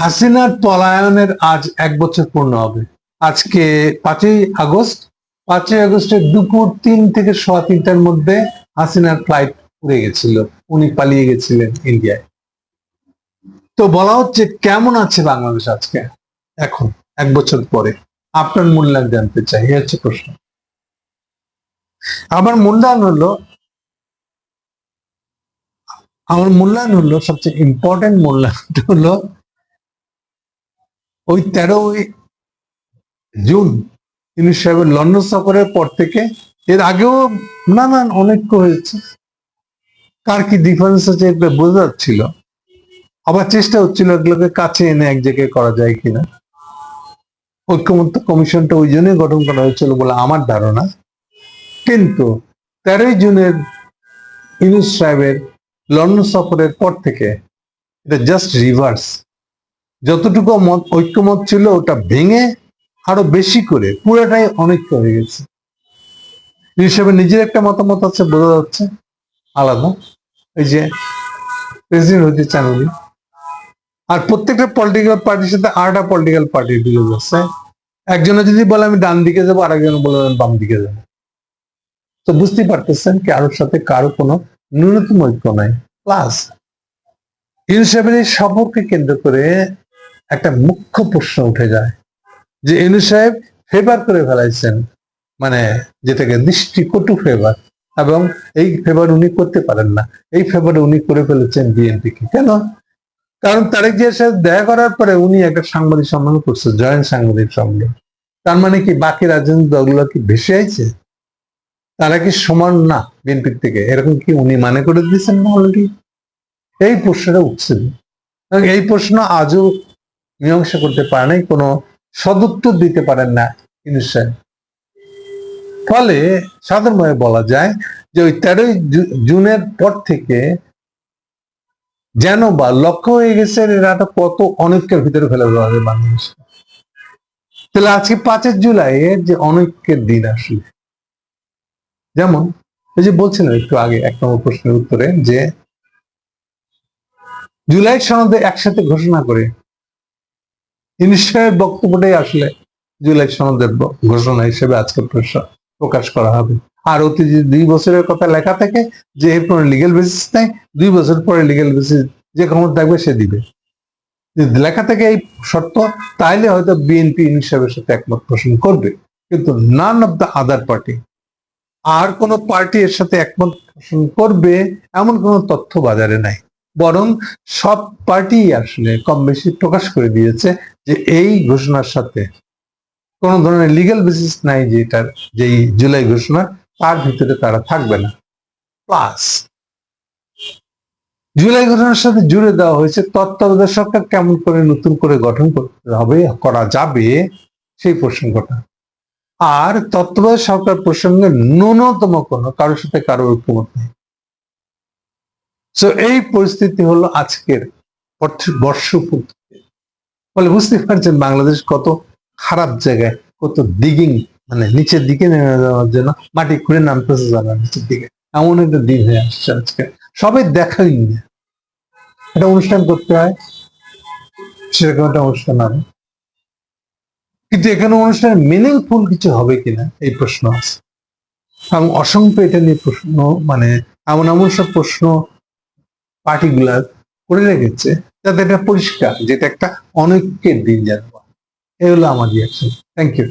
হাসিনার পলায়নের আজ এক বছর পূর্ণ হবে। আজকে পাঁচই আগস্ট। পাঁচই আগস্টের দুপুর তিন থেকে সোয়া তিনটার মধ্যে হাসিনার ফ্লাইট উড়ে গেছিল। উনি পালিয়ে গেছিলেন ইন্ডিয়ায়। তো বলা হচ্ছে কেমন আছে বাংলাদেশ আজকে? এখন, এক বছর পরে। আপনার মূল্যায়ন জানতে চাই এ হচ্ছে প্রশ্ন। আমার মূল্যায়ন হলো, আমার মূল্যায়ন হলো সবচেয়ে ইম্পর্টেন্ট মূল্যায়নটা হলো ওই তেরোই জুন ইউনুস সাহেবের লন্ডন সফরের পর থেকে, এর আগেও নানান অনেক হয়েছে। কার কি ডিফারেন্স আছে এটা বোঝা যাচ্ছিল। আবার চেষ্টা হচ্ছিল এগুলোকে কাছে এনে এক জায়গায় করা যায় কিনা। ঐক্যমত্য কমিশনটা ওই জন্যই গঠন করা হয়েছিল বলে আমার ধারণা। কিন্তু তেরোই জুনের ইউনুস সাহেবের লন্ডন সফরের পর থেকে এটা জাস্ট রিভার্স যতটুকু মত, ঐক্যমত ছিল ওটা ভেঙে আরও বেশি করে পুরোটাই অনেক হয়ে গেছে। হিসেবে নিজের একটা মতামত আছে, বোঝা যাচ্ছে। আলাদা। এই যে প্রেসিডেন্ট হতে চান উনি। আর প্রত্যেকটা পলিটিক্যাল পার্টির সাথে আরেকটা পলিটিক্যাল পার্টি ঢুকে যাচ্ছে একজনে যদি বলে, আমি ডান দিকে যাব আর একজন বলে বাম দিকে যাব। তো বুঝতেই পারতেছেন কারোর সাথে কারও কোনো ন্যূনতম ঐক্য নাই। প্লাস ইউনিসেফের এই সফরকে কেন্দ্র করে একটা মুখ্য প্রশ্ন উঠে যায় যে ইনু সাহেব ফেভার করে ফেলাইছেন মানে যেটাকে দৃষ্টিকটু ফেভার এবং এই ফেভার উনি করতে পারেন না। এই ফেভার উনি করে ফেলেছেন বিএনপিকে কেন? কারণ তারেক জিয়ার সাথে দেখা করার পরে উনি একটা সাংবাদিক সম্মেলন করছে জয়েন্ট সাংবাদিক সম্মেলন। তার মানে কি বাকি রাজনৈতিক দলগুলো কি ভেসে আইছে? তারা কি সমান না বিএনপির থেকে? এরকম কি উনি মানে করে দিয়েছেন না অলরেডি এই প্রশ্নটা উঠছে। এই প্রশ্ন আজও মীমাংসা করতে পারে নাই, কোনো সদুত্তর দিতে পারেন না ইউনুস ফলে সাধারণভাবে বলা যায় যে ওই তেরোই জুনের পর থেকে যেন বা লক্ষ্য হয়ে গেছে এরা একটা কত অনৈক্যের ভিতরে ফেলে দেওয়া হবে বাংলাদেশ তাহলে আজকে পাঁচের জুলাই যে অনৈক্যের দিন আসলে, যেমন এই যে বলছিলাম একটু আগে এক নম্বর প্রশ্নের উত্তরে যে জুলাই সনদে একসাথে ঘোষণা করে ইনিশিয়ের বক্তব্যটাই আসলে জুলাই সনদের ঘোষণা হিসেবে আজকে প্রকাশ করা হবে। আর অতি দুই বছরের কথা লেখা থাকে, যে এর কোনো লিগেল বেসিস নাই, দুই বছর পরে লিগেল বেসিস যে ক্ষমতা থাকবে সে দিবে। লেখা থেকে এই শর্ত, তাইলে হয়তো বিএনপি হিসাবের সাথে একমত পোষণ করবে। কিন্তু none of the other party আর কোন পার্টি এর সাথে একমত পোষণ করবে, এমন কোনো তথ্য বাজারে নাই। বরং সব পার্টি আসলে কম বেশি প্রকাশ করে দিয়েছে যে এই ঘোষণার সাথে। কোন ধরনের লিগ্যাল বেসিস নাই যে এটার যেই জুলাই ঘোষণা, তার ভিতরে তারা থাকবে না। প্লাস জুলাই ঘোষণার সাথে জুড়ে দেওয়া হয়েছে তত্ত্বাবধায়ক সরকার কেমন করে নতুন করে গঠন করতে হবে, করা যাবে, সেই প্রসঙ্গটা। আর তত্ত্বাবধায়ক সরকার প্রসঙ্গে ন্যূনতম কোনো কারোর সাথে কারও ঐক্যমত নেই তো এই পরিস্থিতি হলো আজকের বর্ষ- বর্ষপূর্তিতে। ফলে বুঝতে পারছেন বাংলাদেশ কত খারাপ জায়গায়, কত দিগিং মানে নিচের দিকে নেমে যাওয়ার জন্য মাটি খুঁড়ে নামতেছে যারা নিচের দিকে। এমন একটা দিন হয়ে আসছে আজকে। সবাই দেখাই না একটা অনুষ্ঠান করতে হয়। সেরকম একটা অনুষ্ঠান হবে। কিন্তু এখানে অনুষ্ঠানে মিনিংফুল কিছু হবে কিনা, এই প্রশ্ন আছে। এবং অসংখ্য এটা নিয়ে প্রশ্ন মানে এমন এমন সব প্রশ্ন পার্টিকুলার করে রেখেছে, যাতে এটা পরিষ্কার, যেটা একটা অনৈক্যের দিন জানব এই হলো আমার রিয়াকশন থ্যাংক ইউ